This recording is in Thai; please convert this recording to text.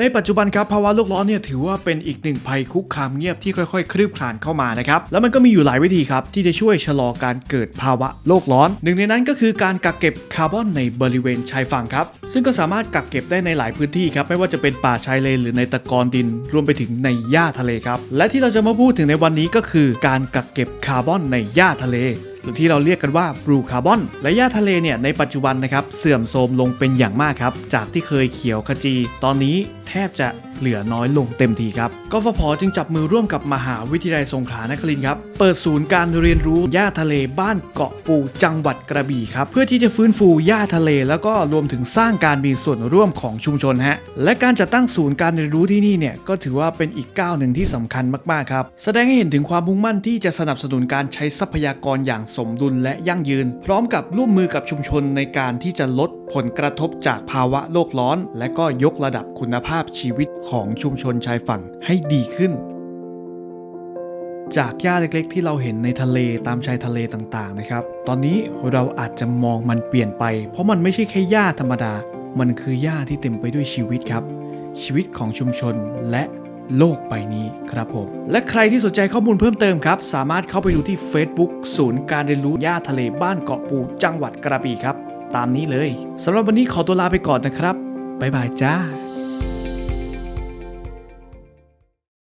ในปัจจุบันครับภาวะโลกร้อนเนี่ยถือว่าเป็นอีกหนึ่งภัยคุกคามเงียบที่ค่อยๆ คลืบคลานเข้ามานะครับแล้วมันก็มีอยู่หลายวิธีครับที่จะช่วยชะลอการเกิดภาวะโลกร้อน หนึ่งในนั้นก็คือการกักเก็บคาร์บอนในบริเวณชายฝั่งครับซึ่งก็สามารถกักเก็บได้ในหลายพื้นที่ครับไม่ว่าจะเป็นป่าชายเลนหรือในตะกอนดิน รวมไปถึงในหญ้าทะเลครับและที่เราจะมาพูดถึงในวันนี้ก็คือ การกักเก็บคาร์บอนในหญ้าทะเล รือที่เราเรียกกันว่าบลูคาร์บอนและหญ้าทะเลเนี่ยในปัจจุบันนะครับเสื่อมโทรมลงเป็นอย่างมากครับจากที่เคยเขียวขจี ตอนนี้แทบจะ เหลือน้อยลงเต็มทีครับกฟผจึงจับมือร่วมกับมหาวิทยาลัยสงขลานครินทร์ครับเปิดศูนย์การเรียนรู้หญ้าทะเลบ้านเกาะปูจังหวัดกระบี่ครับเพื่อที่จะฟื้นฟูหญ้าทะเล แล้วก็รวมถึงสร้างการมีส่วนร่วมของชุมชนฮะและการจัดตั้งศูนย์การเรียนรู้ที่นี่เนี่ยก็ถือว่าเป็นอีกก้าวหนึ่งที่สำคัญมากๆครับแสดงให้เห็นถึงความมุ่งมั่นที่จะสนับสนุนการใช้ทรัพยากรอย่างสมดุลและยั่งยืน พร้อมกับร่วมมือกับชุมชนในการที่จะลดผลกระทบจากภาวะโลกร้อน และก็ยกระดับคุณภาพชีวิตของชุมชนชายฝั่งให้ดีขึ้น จากหญ้าเล็กๆ ที่เราเห็นในทะเลตามชายทะเลต่างๆนะครับ ตอนนี้เราอาจจะมองมันเปลี่ยนไป เพราะมันไม่ใช่แค่หญ้าธรรมดา มันคือหญ้าที่เต็มไปด้วยชีวิตครับ ชีวิตของชุมชนและโลกใบนี้ครับผม และใครที่สนใจข้อมูลเพิ่มเติมครับ สามารถเข้าไปดูที่ Facebook ศูนย์การเรียนรู้หญ้าทะเลบ้านเกาะปูจังหวัดกระบี่ครับ ตามนี้เลยสำหรับวันนี้ขอตัวลาไปก่อนนะครับบ๊ายบายจ้า